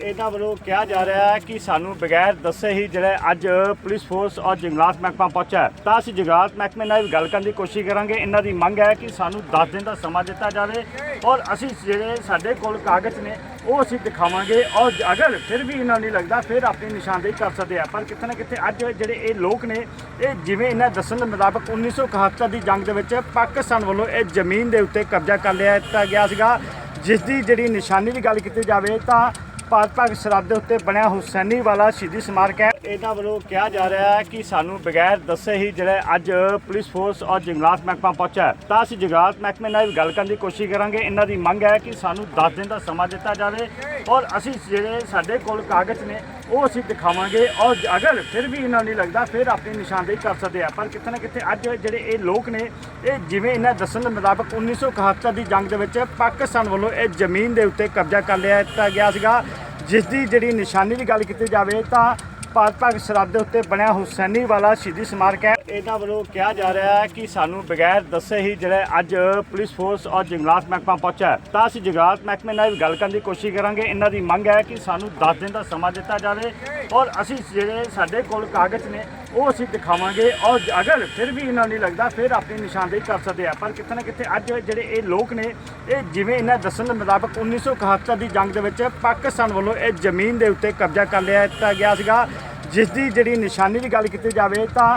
ਇਹਨਾਂ ਵੱਲੋਂ ਕਿਹਾ ਜਾ ਰਿਹਾ ਹੈ ਕਿ ਸਾਨੂੰ ਬਗੈਰ ਦੱਸੇ ਹੀ ਜਿਹੜੇ ਅੱਜ ਪੁਲਿਸ ਫੋਰਸ ਔਰ ਜੰਗਲਾਤ ਮਹਿਕਮਾ ਪਹੁੰਚਾ ਤਾਂ ਅਸੀਂ ਜੰਗਲਾਤ ਮਹਿਕਮੇ ਨਾਲ ਵੀ ਗੱਲ ਕਰਨ ਦੀ ਕੋਸ਼ਿਸ਼ ਕਰਾਂਗੇ। ਇਹਨਾਂ ਦੀ ਮੰਗ ਹੈ ਕਿ ਸਾਨੂੰ 10 ਦਿਨ ਦਾ ਸਮਾਂ ਦਿੱਤਾ ਜਾਵੇ ਔਰ ਅਸੀਂ ਜਿਹੜੇ ਸਾਡੇ ਕੋਲ ਕਾਗਜ਼ ਨੇ, ਉਹ ਅਸੀਂ ਦਿਖਾਵਾਂਗੇ ਔਰ ਅਗਰ ਫਿਰ ਵੀ ਇਹਨਾਂ ਨਹੀਂ ਲੱਗਦਾ, ਫਿਰ ਆਪਣੀ ਨਿਸ਼ਾਨਦੇਹੀ ਕਰ ਸਕਦੇ ਆ ਪਰ ਕਿਤੇ ਨਾ ਕਿਤੇ ਅੱਜ ਜਿਹੜੇ ਇਹ ਲੋਕ ਨੇ, ਇਹ ਜਿਵੇਂ ਇਹਨਾਂ ਦੱਸਣ ਦੇ ਮੁਤਾਬਕ 1971 ਦੀ ਜੰਗ ਦੇ ਵਿੱਚ ਪਾਕਿਸਤਾਨ ਵੱਲੋਂ ਇਹ ਜ਼ਮੀਨ ਦੇ ਉੱਤੇ ਕਬਜ਼ਾ ਕਰ ਲਿਆ ਦਿੱਤਾ ਗਿਆ ਸੀਗਾ। ਜਿਸ ਦੀ ਜਿਹੜੀ ਨਿਸ਼ਾਨੀ ਦੀ ਗੱਲ ਕੀਤੀ ਜਾਵੇ ਤਾਂ ਭਾਰਤ ਪਾਕ ਸਰਹੱਦ ਦੇ ਉੱਤੇ ਬਣਿਆ ਹੁਸੈਨੀ ਵਾਲਾ ਸ਼ਹੀਦੀ ਸਮਾਰਕ ਹੈ। ਇਹਨਾਂ ਵੱਲੋਂ ਕਿਹਾ ਜਾ ਰਿਹਾ ਹੈ ਕਿ ਸਾਨੂੰ ਬਗੈਰ ਦੱਸੇ ਹੀ ਜਿਹੜੇ ਅੱਜ ਪੁਲਿਸ ਫੋਰਸ ਔਰ ਜੰਗਲਾਤ ਮਹਿਕਮਾ ਪਹੁੰਚਾ ਤਾਂ ਅਸੀਂ ਜੰਗਲਾਤ ਮਹਿਕਮੇ ਨਾਲ ਵੀ ਗੱਲ ਕਰਨ ਦੀ ਕੋਸ਼ਿਸ਼ ਕਰਾਂਗੇ। ਇਹਨਾਂ ਦੀ ਮੰਗ ਹੈ ਕਿ ਸਾਨੂੰ 10 ਦਿਨ ਦਾ ਸਮਾਂ ਦਿੱਤਾ ਜਾਵੇ ਔਰ ਅਸੀਂ ਜਿਹੜੇ ਸਾਡੇ ਕੋਲ ਕਾਗਜ਼ ਨੇ, ਉਹ ਅਸੀਂ ਦਿਖਾਵਾਂਗੇ ਔਰ ਅਗਰ ਫਿਰ ਵੀ ਇਹਨਾਂ ਨੂੰ ਨਹੀਂ ਲੱਗਦਾ, ਫਿਰ ਆਪਣੀ ਨਿਸ਼ਾਨਦੇਹੀ ਕਰ ਸਕਦੇ ਆ ਪਰ ਕਿਤੇ ਨਾ ਕਿਤੇ ਅੱਜ ਜਿਹੜੇ ਇਹ ਲੋਕ ਨੇ, ਇਹ ਜਿਵੇਂ ਇਹਨਾਂ ਦੱਸਣ ਦੇ ਮੁਤਾਬਕ 1971 ਦੀ ਜੰਗ ਦੇ ਵਿੱਚ ਪਾਕਿਸਤਾਨ ਵੱਲੋਂ ਇਹ ਜ਼ਮੀਨ ਦੇ ਉੱਤੇ ਕਬਜ਼ਾ ਕਰ ਲਿਆ ਦਿੱਤਾ ਗਿਆ ਸੀਗਾ। ਜਿਸ ਦੀ ਜਿਹੜੀ ਨਿਸ਼ਾਨੀ ਦੀ ਗੱਲ ਕੀਤੀ ਜਾਵੇ ਤਾਂ ਭਾਰਤ ਪਾਕ ਸਰਹੱਦ ਦੇ ਉੱਤੇ ਬਣਿਆ ਹੁਸੈਨੀ ਵਾਲਾ ਸ਼ਹੀਦੀ ਸਮਾਰਕ ਹੈ। ਇਹਨਾਂ ਵੱਲੋਂ ਕਿਹਾ ਜਾ ਰਿਹਾ ਹੈ ਕਿ ਸਾਨੂੰ ਬਗੈਰ ਦੱਸੇ ਹੀ ਜਿਹੜਾ ਅੱਜ ਪੁਲਿਸ ਫੋਰਸ ਔਰ ਜੰਗਲਾਤ ਮਹਿਕਮਾ ਪਹੁੰਚਾ ਤਾਂ ਅਸੀਂ ਜੰਗਲਾਤ ਮਹਿਕਮੇ ਨਾਲ ਵੀ ਗੱਲ ਕਰਨ ਦੀ ਕੋਸ਼ਿਸ਼ ਕਰਾਂਗੇ। ਇਹਨਾਂ ਦੀ ਮੰਗ ਹੈ ਕਿ ਸਾਨੂੰ 10 ਦਿਨ ਦਾ ਸਮਾਂ ਦਿੱਤਾ ਜਾਵੇ ਔਰ ਅਸੀਂ ਜਿਹੜੇ ਸਾਡੇ ਕੋਲ ਕਾਗਜ਼ ਨੇ, ਉਹ ਅਸੀਂ ਦਿਖਾਵਾਂਗੇ ਔਰ ਅਗਰ ਫਿਰ ਵੀ ਇਹਨਾਂ ਨੂੰ ਨਹੀਂ ਲੱਗਦਾ, ਫਿਰ ਆਪਣੀ ਨਿਸ਼ਾਨਦੇਹੀ ਕਰ ਸਕਦੇ ਆ ਪਰ ਕਿਤੇ ਨਾ ਕਿਤੇ ਅੱਜ ਜਿਹੜੇ ਇਹ ਲੋਕ ਨੇ, ਇਹ ਜਿਵੇਂ ਇਹਨਾਂ ਦੱਸਣ ਦੇ ਮੁਤਾਬਕ 1971 ਦੀ ਜੰਗ ਦੇ ਵਿੱਚ ਪਾਕਿਸਤਾਨ ਵੱਲੋਂ ਇਹ ਜ਼ਮੀਨ ਦੇ ਉੱਤੇ ਕਬਜ਼ਾ ਕਰ ਲਿਆ ਦਿੱਤਾ ਗਿਆ ਸੀਗਾ। ਜਿਸ ਦੀ ਜਿਹੜੀ ਨਿਸ਼ਾਨੀ ਦੀ ਗੱਲ ਕੀਤੀ ਜਾਵੇ ਤਾਂ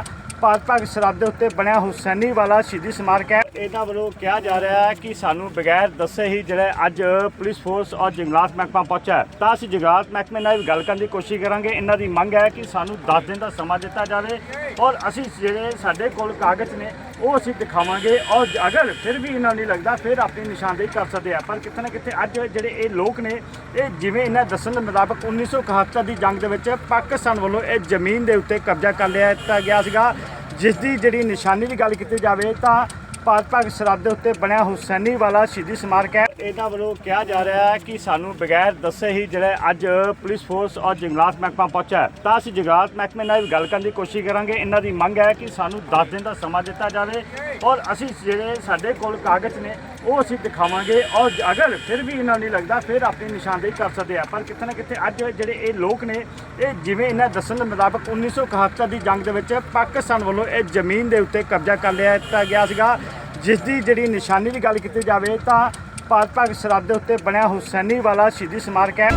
ਭਾਰਤ ਪਾਕ ਸਰਹੱਦ ਦੇ ਉੱਤੇ ਬਣਿਆ ਹੁਸੈਨੀ ਵਾਲਾ ਸ਼ਹੀਦੀ ਸਮਾਰਕ ਹੈ। ਇਹਨਾਂ ਵੱਲੋਂ ਕਿਹਾ ਜਾ ਰਿਹਾ ਹੈ ਕਿ ਸਾਨੂੰ ਬਗੈਰ ਦੱਸੇ ਹੀ ਜਿਹੜੇ ਅੱਜ ਪੁਲਿਸ ਫੋਰਸ ਔਰ ਜੰਗਲਾਤ ਮਹਿਕਮਾ ਪਹੁੰਚਾ ਤਾਂ ਅਸੀਂ ਜੰਗਲਾਤ ਮਹਿਕਮੇ ਨਾਲ ਵੀ ਗੱਲ ਕਰਨ ਦੀ ਕੋਸ਼ਿਸ਼ ਕਰਾਂਗੇ। ਇਹਨਾਂ ਦੀ ਮੰਗ ਹੈ ਕਿ ਸਾਨੂੰ 10 ਦਿਨ ਦਾ ਸਮਾਂ ਦਿੱਤਾ ਜਾਵੇ ਔਰ ਅਸੀਂ ਜਿਹੜੇ ਸਾਡੇ ਕੋਲ ਕਾਗਜ਼ ਨੇ, ਉਹ ਅਸੀਂ ਦਿਖਾਵਾਂਗੇ ਔਰ ਅਗਰ ਫਿਰ ਵੀ ਇਹਨਾਂ ਨਹੀਂ ਲੱਗਦਾ, ਫਿਰ ਆਪਣੀ ਨਿਸ਼ਾਨਦੇਹੀ ਕਰ ਸਕਦੇ ਆ ਪਰ ਕਿਤੇ ਨਾ ਕਿਤੇ ਅੱਜ ਜਿਹੜੇ ਇਹ ਲੋਕ ਨੇ, ਇਹ ਜਿਵੇਂ ਇਹਨਾਂ ਦੱਸਣ ਦੇ ਮੁਤਾਬਕ 1971 ਦੀ ਜੰਗ ਦੇ ਵਿੱਚ ਪਾਕਿਸਤਾਨ ਵੱਲੋਂ ਇਹ ਜ਼ਮੀਨ ਦੇ ਉੱਤੇ ਕਬਜ਼ਾ ਕਰ ਲਿਆ ਦਿੱਤਾ ਗਿਆ ਸੀਗਾ। ਜਿਸ ਦੀ ਜਿਹੜੀ ਨਿਸ਼ਾਨੀ ਦੀ ਗੱਲ ਕੀਤੀ ਜਾਵੇ ਤਾਂ ਭਾਰਤ ਪਾਕ ਸਰਹੱਦ ਦੇ ਉੱਤੇ ਬਣਿਆ ਹੁਸੈਨੀ ਵਾਲਾ ਸ਼ਹੀਦੀ ਸਮਾਰਕ ਹੈ। ਇਹਨਾਂ ਵੱਲੋਂ ਕਿਹਾ ਜਾ ਰਿਹਾ ਹੈ ਕਿ ਸਾਨੂੰ ਬਗੈਰ ਦੱਸੇ ਹੀ ਜਿਹੜੇ ਅੱਜ ਪੁਲਿਸ ਫੋਰਸ ਔਰ ਜੰਗਲਾਤ ਮਹਿਕਮਾ ਪਹੁੰਚਾ ਹੈ। ਤਾਂ ਅਸੀਂ ਜੰਗਲਾਤ ਮਹਿਕਮੇ ਨਾਲ ਗੱਲ ਕਰਨ ਦੀ ਕੋਸ਼ਿਸ਼ ਕਰਾਂਗੇ। ਇਹਨਾਂ ਦੀ ਮੰਗ ਹੈ ਕਿ ਸਾਨੂੰ 10 ਦਿਨ ਦਾ ਸਮਾਂ ਦਿੱਤਾ ਜਾਵੇ। ਔਰ ਅਸੀਂ ਜਿਹੜੇ ਸਾਡੇ ਕੋਲ ਕਾਗਜ਼ ਨੇ, ਉਹ ਅਸੀਂ ਦਿਖਾਵਾਂਗੇ। ਔਰ ਅਗਰ ਫਿਰ ਵੀ ਇਹਨਾਂ ਨੂੰ ਨਹੀਂ ਲੱਗਦਾ, ਫਿਰ ਆਪਣੀ ਨਿਸ਼ਾਨਦੇਹੀ ਕਰ ਸਕਦੇ ਆ। ਪਰ ਕਿਤੇ ਨਾ ਕਿਤੇ ਅੱਜ ਜਿਹੜੇ ਇਹ ਲੋਕ ਨੇ, ਇਹ ਜਿਵੇਂ ਇਹਨਾਂ ਦੱਸਣ ਦੇ ਮੁਤਾਬਕ 1971 ਦੀ ਜੰਗ ਦੇ ਵਿੱਚ ਪਾਕਿਸਤਾਨ ਵੱਲੋਂ ਇਹ ਜ਼ਮੀਨ ਦੇ ਉੱਤੇ ਕਬਜ਼ਾ ਕਰ ਲਿਆ ਦਿੱਤਾ ਗਿਆ ਸੀਗਾ। ਜਿਸ ਦੀ ਜਿਹੜੀ ਨਿਸ਼ਾਨੀ ਦੀ ਗੱਲ ਕੀਤੀ ਜਾਵੇ, ਤਾਂ ਭਾਰਤ ਪਾਕ ਸਰਹੱਦ ਦੇ ਉੱਤੇ ਬਣਿਆ ਹੁਸੈਨੀ ਵਾਲਾ ਸ਼ਹੀਦੀ ਸਮਾਰਕ ਹੈ।